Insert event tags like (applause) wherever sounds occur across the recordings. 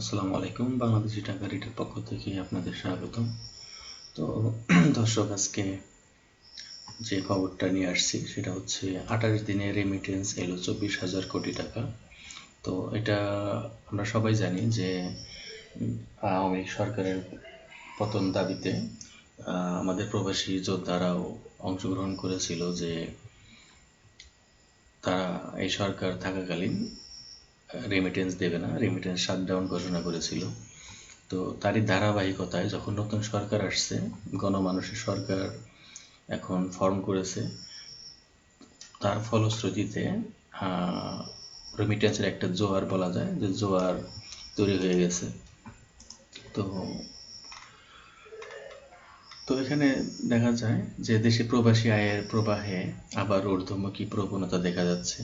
আসসালামু আলাইকুম, বাংলাদেশি টাকা রিটের পক্ষ থেকে আপনাদের স্বাগতম। তো (clears throat) দর্শক, আজকে যে খবরটা নিয়ে আসছি, সেটা হচ্ছে আঠাশ দিনে রেমিটেন্স এলো চব্বিশ হাজার কোটি টাকা। তো এটা আমরা সবাই জানি যে আওয়ামী সরকারের পতন দাবিতে আমাদের প্রবাসী যোদ্ধারাও অংশগ্রহণ করেছিল যে, তারা এই সরকার থাকাকালীন রেমিটেন্স দেবে না রেমিটেন্স শাটডাউন ঘোষণা করেছিল। তো তারই ধারাবাহিকতায় যখন নতুন সরকার আসছে, গণমানুষের সরকার এখন ফর্ম করেছে, তার ফলশ্রুতিতে রেমিটেন্সের একটা জোয়ার বলা যায়, যে জোয়ার তৈরি হয়ে গেছে। তো তো এখানে দেখা যায় যে দেশে প্রবাসী আয়ের প্রবাহে আবার ঊর্ধ্বমুখী প্রবণতা দেখা যাচ্ছে।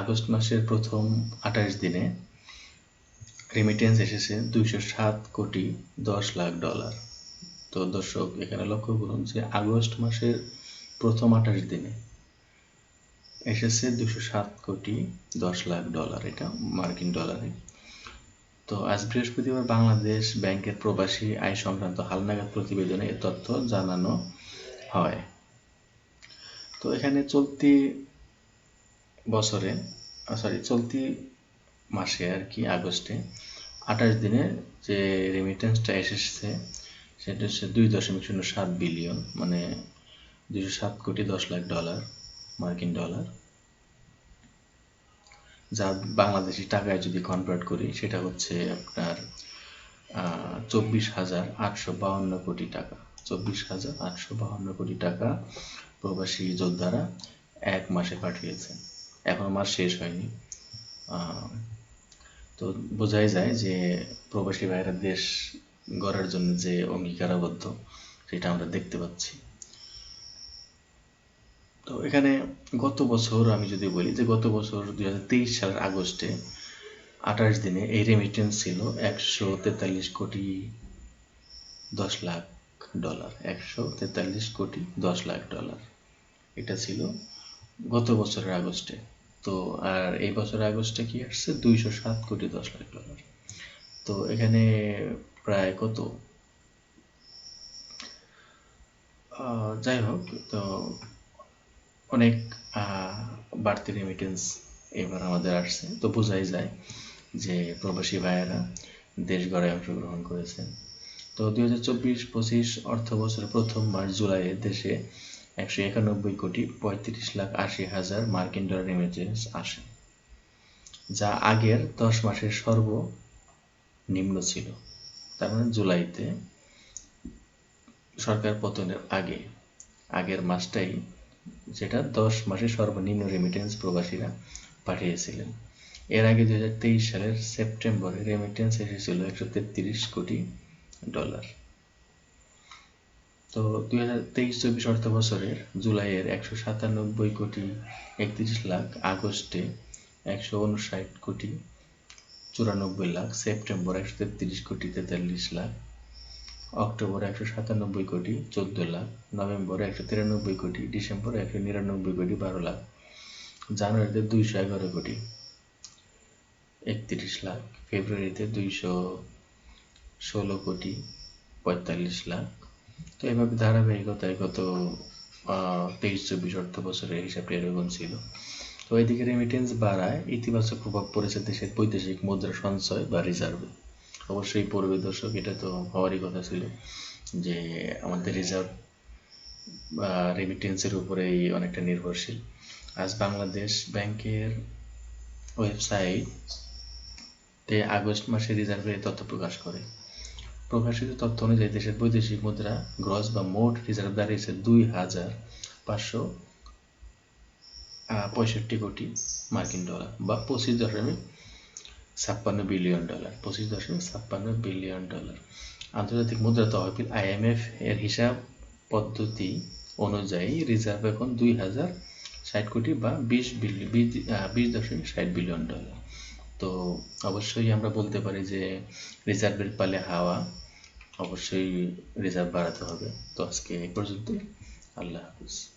আগস্ট মাসের প্রথম আঠাশ দিনে রেমিটেন্স এসেছে দুইশো সাত কোটি দশ লাখ ডলার। তো দর্শক, এখানে লক্ষ্য করুন যে আগস্ট মাসের প্রথম আঠাশ দিনে এসেছে দুশো সাত কোটি দশ লাখ ডলার। এটা মার্কিন ডলারে। তো আজ বৃহস্পতিবার বাংলাদেশ ব্যাংকের প্রবাসী আয় সংক্রান্ত হালনাগাদ প্রতিবেদনে এ তথ্য জানানো হয়। তো এখানে চলতি বছরে সরি চলতি মাসে আর কি, আগস্টে আঠাশ দিনে যে রেমিটেন্সটা এসেছে, সেটা হচ্ছে দুই দশমিক শূন্য সাত বিলিয়ন মানে দুশো সাত কোটি দশ লাখ ডলার মার্কিন ডলার যা বাংলাদেশি টাকায় যদি কনভার্ট করি, সেটা হচ্ছে আপনার চব্বিশ হাজার আটশো বাহান্ন কোটি টাকা। চব্বিশ হাজার আটশো বাহান্ন কোটি টাকা প্রবাসী যোদ্ধারা এক মাসে পাঠিয়েছেন। এখন মাস শেষ হয়নি। তো বোঝাই যায় যে প্রবাসী ভাইরা দেশ গড়ার জন্য যে অঙ্গীকারাবদ্ধ, সেটা আমরা দেখতে পাচ্ছি। তো এখানে গত বছর আমি যদি বলি যে গত বছর দুই হাজার তেইশ সালের আগস্টে আঠাশ দিনে এই রেমিটেন্স ছিল একশো তেতাল্লিশ কোটি দশ লাখ ডলার একশো তেতাল্লিশ কোটি দশ লাখ ডলার এটা ছিল গত বছরের আগস্টে। তো আর এই বছর আগস্টে কি আসছে? দুইশো সাত কোটি দশ লাখ ডলার তো এখানে প্রায় কত? যাই হোক, তো অনেক বাড়তি রেমিটেন্স এবার আমাদের আসছে। তো বোঝাই যায় যে প্রবাসী ভাইয়েরা দেশ গড়ায় অংশগ্রহণ করেছেন তো দুই হাজার চব্বিশ পঁচিশ অর্থ বছরের প্রথম মাস জুলাইয়ে দেশে একশো একানব্বই কোটি পঁয়ত্রিশ লাখ আশি হাজার মার্কিন ডলার রেমিটেন্স আসে, যা আগের দশ মাসের সর্বনিম্ন ছিল। তার মানে জুলাইতে সরকার পতনের আগে, আগের মাসটাই যেটা দশ মাসের সর্বনিম্ন রেমিটেন্স প্রবাসীরা পাঠিয়েছিলেন। এর আগে দু সালের সেপ্টেম্বরে রেমিটেন্স এসেছিল একশো তেত্রিশ কোটি ডলার। তো দুই হাজার তেইশ চব্বিশ অর্থ বছরের জুলাইয়ের একশো সাতানব্বই কোটি একত্রিশ লাখ, আগস্টে একশো উনষাট কোটি চুরানব্বই লাখ, সেপ্টেম্বর একশো তেত্রিশ কোটি তেতাল্লিশ লাখ অক্টোবর একশো সাতানব্বই কোটি, চোদ্দ লাখ, নভেম্বর একশো তিরানব্বই কোটি, ডিসেম্বর একশো নিরানব্বই কোটি, বারো লাখ, জানুয়ারিতে দুইশো এগারো কোটি, একত্রিশ লাখ, ফেব্রুয়ারিতে দুইশো ষোলো কোটি, পঁয়তাল্লিশ লাখ। তো এভাবে ধারাবাহিকতায় গত তেইশ চব্বিশ অর্থ বছরের হিসাবটি এরকম ছিল। তো এদিকে রেমিটেন্স বাড়ায়, ইতিবাচক প্রভাব পড়েছে দেশের বৈদেশিক মুদ্রা সঞ্চয় বা রিজার্ভে অবশ্যই পড়বে দর্শক, এটা তো হওয়ারই কথা ছিল যে আমাদের রিজার্ভ বা রেমিটেন্সের উপরেই অনেকটা নির্ভরশীল। আজ বাংলাদেশ ব্যাংকের ওয়েবসাইটে আগস্ট মাসে রিজার্ভের তথ্য প্রকাশ করে। প্রকাশিত তথ্য অনুযায়ী দেশের বৈদেশিক মুদ্রা গ্রস বা মোট রিজার্ভ দাঁড়িয়েছে দুই হাজার পাঁচশো পঁয়ষট্টি কোটি মার্কিন ডলার বা পঁচিশ দশমিক ছাপ্পান্ন বিলিয়ন ডলার, পঁচিশ দশমিক ছাপ্পান্ন বিলিয়ন ডলার। আন্তর্জাতিক মুদ্রা তহবিল আইএমএফ এর হিসাব পদ্ধতি অনুযায়ী রিজার্ভ এখন দুই হাজার ষাট কোটি বা বিশ বিশ দশমিক ষাট বিলিয়ন ডলার। তো অবশ্যই আমরা বলতে পারি যে রিজার্ভের পালে হাওয়া, অবশ্যই রিজার্ভ বাড়াতে হবে। তো আজকে এই পর্যন্তই। আল্লাহ হাফিজ।